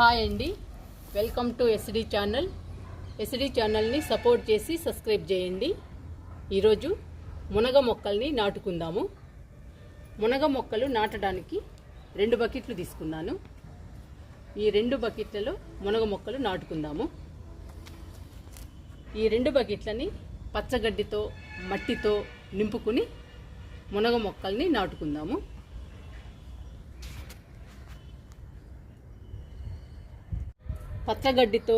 Hi అండి. Welcome to SD channel SD ఛానల్ని support చేసి సబ్స్క్రైబ్ చేయండి. ఈరోజు మునగ మొక్కల్ని నాటుకుందాము. మునగ మొక్కలు నాటడానికి రెండు బకెట్లు తీసుకున్నాను. ఈ రెండు బకెట్లలో మునగ మొక్కలు నాటుకుందాము. ఈ రెండు బకెట్లని పచ్చగడ్డితో మట్టితో నింపుకుని మునగ మొక్కల్ని నాటుకుందాము. పచ్చగడ్డితో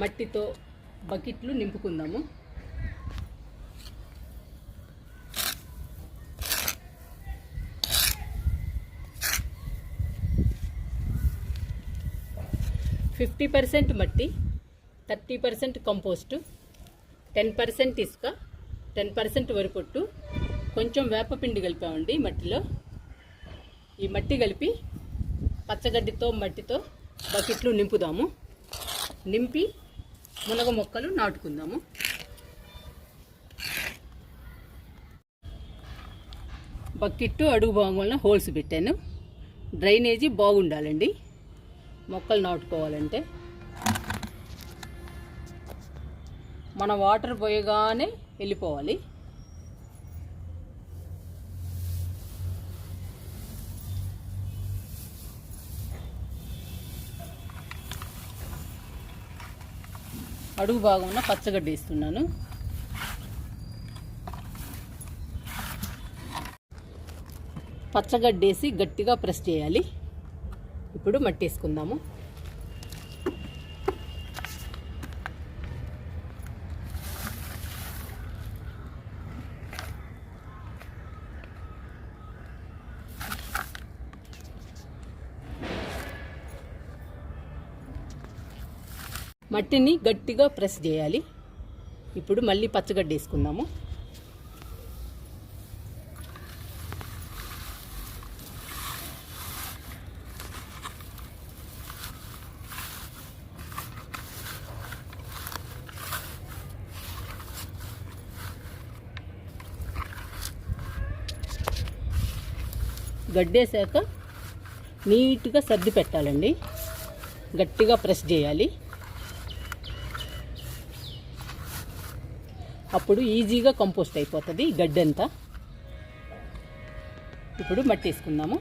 మట్టితో బకెట్లు నింపుకుందాము. ఫిఫ్టీ పర్సెంట్ మట్టి thirty percent compost ten percent ఇసుక టెన్ పర్సెంట్ వరిపొట్టు. కొంచెం వేపపిండి కలిపామండి మట్టిలో. ఈ మట్టి కలిపి పచ్చగడ్డితో మట్టితో బకెట్లు నింపుదాము. నింపి మునగ మొక్కలు నాటుకుందాము. బకెట్టు అడుగు భాగంలో హోల్స్ పెట్టాను. డ్రైనేజీ బాగుండాలండి. మొక్కలు నాటుకోవాలంటే. మన వాటర్ పోయగానే వెళ్ళిపోవాలి. అడుగు భాగంలో పచ్చగడ్డి వేస్తున్నాను. పచ్చగడ్డేసి వేసి గట్టిగా ప్రెస్ చేయాలి. ఇప్పుడు మట్టి వేసుకుందాము. మట్టిని గట్టిగా ప్రెస్ చేయాలి. ఇప్పుడు మళ్ళీ పచ్చగడ్డి వేసుకుందాము. గడ్డేసాక నీట్గా సర్ది పెట్టాలండి. గట్టిగా ప్రెస్ చేయాలి. అప్పుడు ఈజీగా కంపోస్ట్ అయిపోతుంది గడ్డంతా ఇప్పుడు మట్టి వేసుకుందాము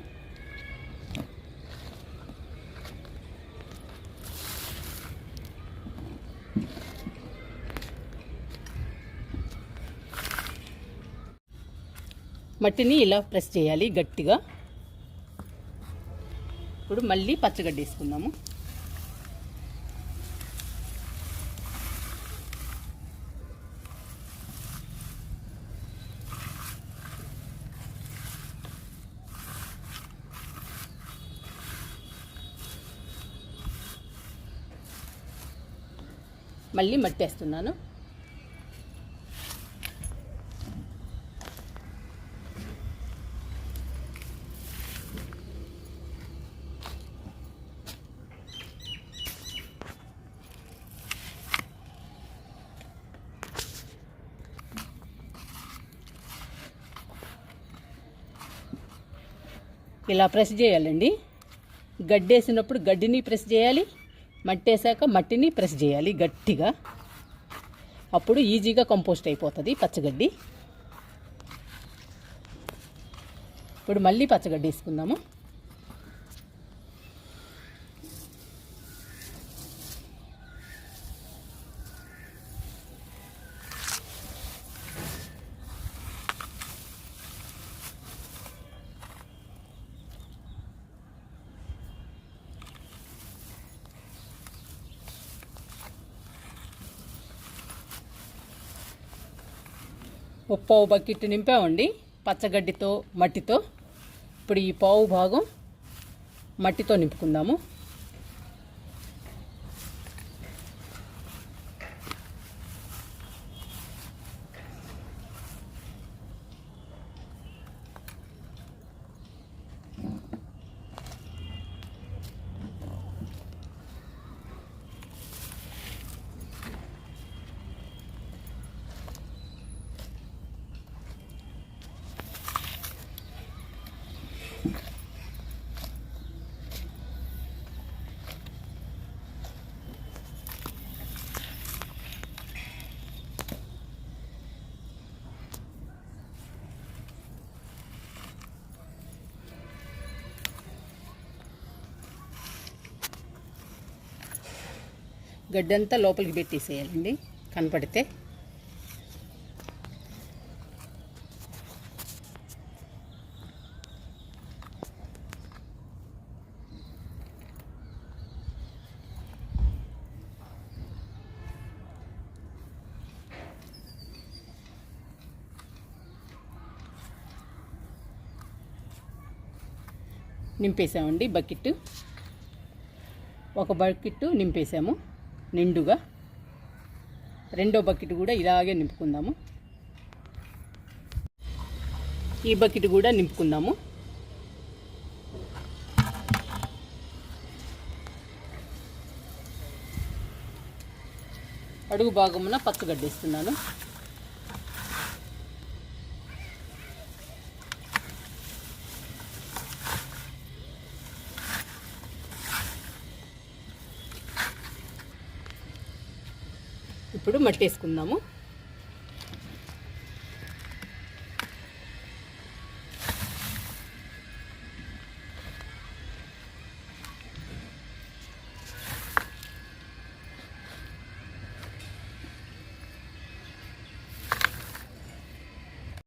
మట్టిని ఇలా ప్రెస్ చేయాలి గట్టిగా. ఇప్పుడు మళ్ళీ పచ్చగడ్డి వేసుకుందాము. మళ్ళీ మట్టేస్తున్నాను. ఇలా ప్రెస్ చేయాలండి. గడ్డేసినప్పుడు గడ్డిని ప్రెస్ చేయాలి. మట్టి వేసాక మట్టిని ప్రెస్ చేయాలి గట్టిగా. అప్పుడు ఈజీగా కంపోస్ట్ అయిపోతుంది పచ్చగడ్డి. ఇప్పుడు మళ్ళీ పచ్చగడ్డి వేసుకుందాము. ఒక పావు బకెట్ నింపామండి. పచ్చగడ్డితో మట్టితో. ఇప్పుడు ఈ పావు భాగం మట్టితో నింపుకుందాము. గడ్డంతా లోపలికి పెట్టేసేయాలండి. కనపడితే. నింపేసామండి బకెట్ ఒక బకెట్ నింపేసాము. నిండుగా రెండో బకెట్ కూడా ఇలాగే నింపుకుందాము. ఈ బకెట్ కూడా నింపుకుందాము. అడుగు భాగమున పచ్చగడ్డేస్తున్నాను ఇప్పుడు మట్టి వేసుకుందాము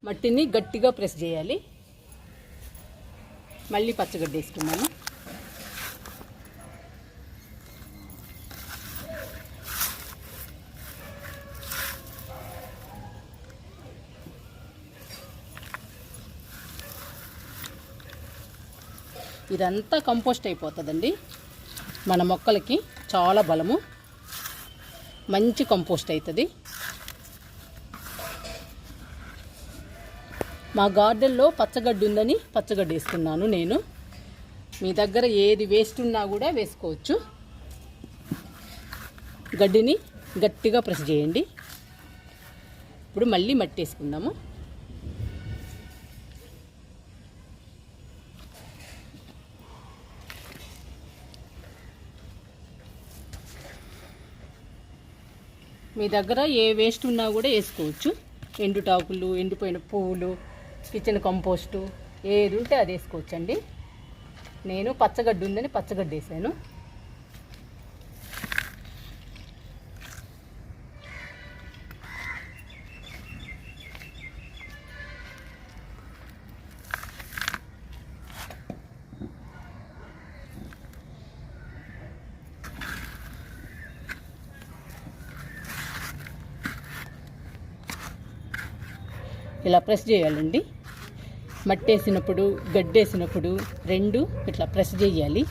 మట్టిని గట్టిగా ప్రెస్ చేయాలి. మళ్ళీ పచ్చగడ్డ వేసుకున్నాము ఇదంతా కంపోస్ట్ అయిపోతుందండి. మన మొక్కలకి చాలా బలము. మంచి కంపోస్ట్ అవుతుంది మా గార్డెన్లో పచ్చగడ్డి ఉందని పచ్చగడ్డి వేసుకున్నాను నేను. మీ దగ్గర ఏది వేస్ట్ ఉన్నా కూడా వేసుకోవచ్చు. గడ్డిని గట్టిగా ప్రెస్ చేయండి. ఇప్పుడు మళ్ళీ మట్టి వేసుకుందాము. మీ దగ్గర ఏ వేస్ట్ ఉన్నా కూడా వేసుకోవచ్చు. ఎండుటాకులు ఎండిపోయిన పువ్వులు కిచెన్ కంపోస్టు ఏది ఉంటే అది వేసుకోవచ్చండి. నేను పచ్చగడ్డి ఉందని పచ్చగడ్డి వేసాను. ఇలా ప్రెస్ చేయాలండి. మట్టి వేసినప్పుడు గడ్డేసినప్పుడు రెండు ఇట్లా ప్రెస్ చేయాలి.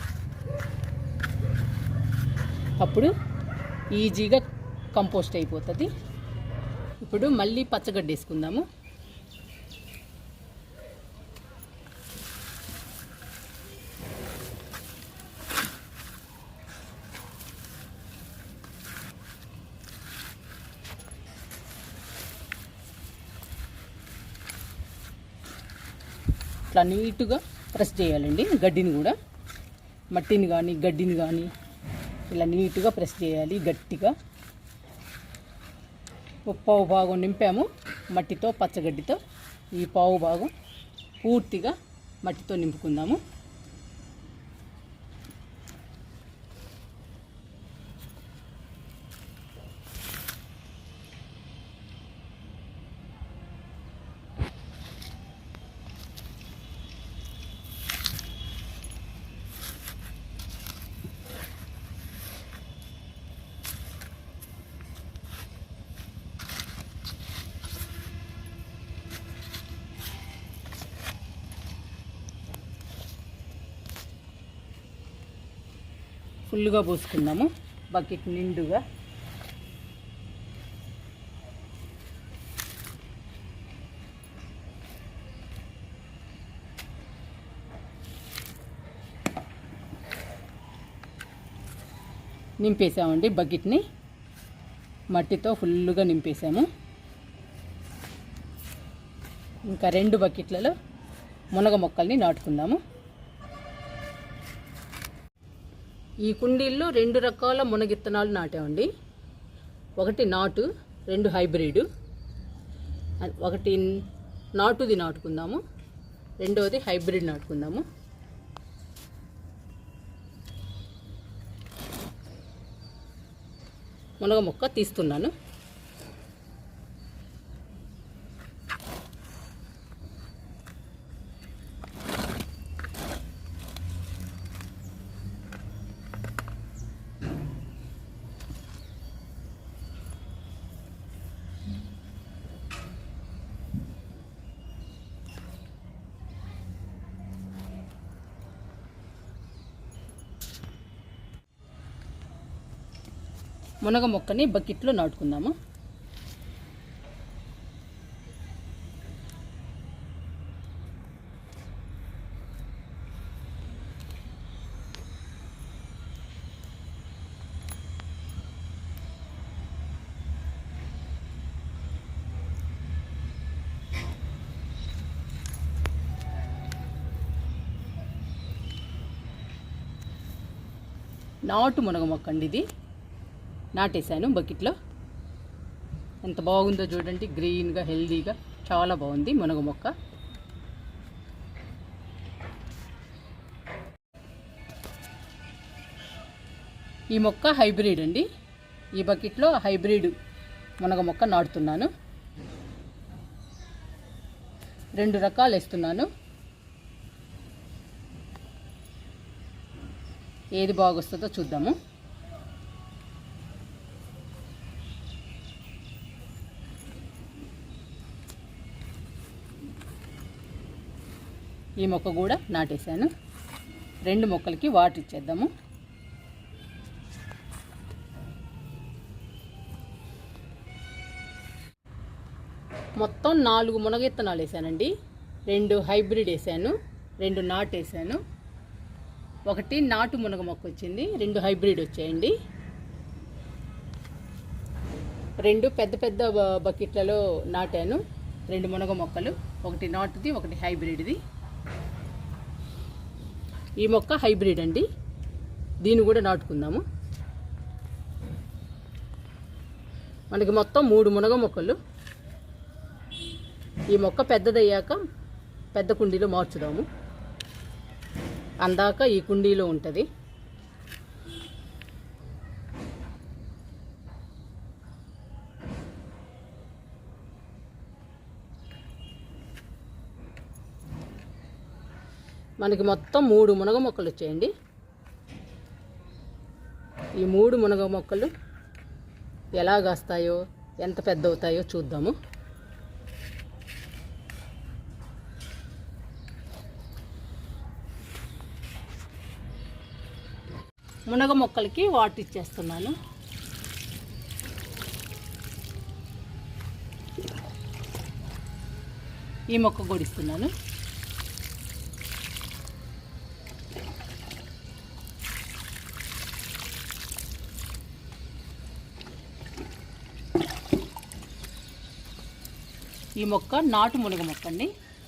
అప్పుడు ఈజీగా కంపోస్ట్ అయిపోతుంది. ఇప్పుడు మళ్ళీ పచ్చగడ్డ వేసుకుందాము ఇట్లా నీట్గా ప్రెస్ చేయాలండి గడ్డిని కూడా. మట్టిని కానీ గడ్డిని కానీ ఇలా నీట్గా ప్రెస్ చేయాలి గట్టిగా. పావు భాగం నింపాము మట్టితో పచ్చగడ్డితో ఈ పావు భాగం పూర్తిగా మట్టితో నింపుకుందాము. ఫుల్గా పోసుకుందాము. బకెట్ నిండుగా. నింపేసామండి బకెట్ని. మట్టితో ఫుల్గా నింపేసాము. ఇంకా రెండు బకెట్లలో మునగ మొక్కల్ని నాటుకుందాము. ఈ కుండీల్లో రెండు రకాల మునగిత్తనాలు నాటామండి. ఒకటి నాటు రెండు హైబ్రిడ్. ఒకటి నాటుది నాటుకుందాము రెండవది హైబ్రిడ్ నాటుకుందాము. మునగ మొక్క తీస్తున్నాను. మునగ మొక్కని బకెట్లో నాటుకుందాము. నాటు మునగ మొక్క అండి ఇది. నాటేశాను బకెట్లో. ఎంత బాగుందో చూడండి గ్రీన్గా హెల్దీగా చాలా బాగుంది మునగ మొక్క. ఈ మొక్క హైబ్రిడ్ అండి. ఈ బకెట్లో హైబ్రిడ్ మునగ మొక్క నాటుతున్నాను. రెండు రకాలు వేస్తున్నాను. ఏది బాగొస్తుందో చూద్దాము. ఈ మొక్క కూడా నాటేశాను. రెండు మొక్కలకి వాటర్ ఇచ్చేద్దాము. మొత్తం నాలుగు మునగ ఇత్తనాలు వేసానండి. రెండు హైబ్రిడ్ వేసాను. రెండు నాటు వేసాను. ఒకటి నాటు మునగ మొక్క వచ్చింది. రెండు హైబ్రిడ్ వచ్చాయండి. రెండు పెద్ద పెద్ద బ- బకెట్లలో నాటాను. రెండు మునగ మొక్కలు. ఒకటి నాటుది ఒకటి హైబ్రిడ్ది. ఈ మొక్క హైబ్రిడ్ అండి. దీన్ని కూడా నాటుకుందాము. మనకి మొత్తం మూడు మునగ మొక్కలు. ఈ మొక్క పెద్దదయ్యాక పెద్ద కుండీలో మార్చుదాము. అందాక ఈ కుండీలో ఉంటుంది. మనకి మొత్తం మూడు మునగ మొక్కలు వచ్చాయండి. ఈ మూడు మునగ మొక్కలు ఎలా కాస్తాయో ఎంత పెద్ద అవుతాయో చూద్దాము. మునగ మొక్కలకి వాటర్ ఇచ్చేస్తున్నాను. ఈ మొక్క కూడా ఈ మొక్క నాటు మునగ మొక్క అండి.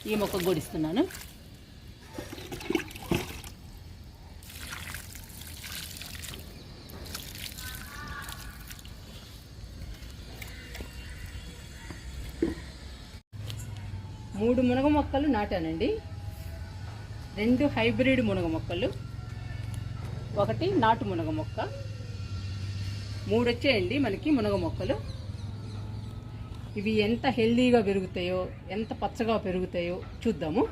ఈ మొక్క గొడిస్తున్నాను. మూడు మునగ మొక్కలు నాటానండి. రెండు హైబ్రిడ్ మునగ మొక్కలు. ఒకటి నాటు మునగ మొక్క. మూడు వచ్చాయండి మనకి మునగ మొక్కలు. ఇవి ఎంత హెల్దీగా పెరుగుతాయో ఎంత పచ్చగా పెరుగుతాయో చూద్దాము.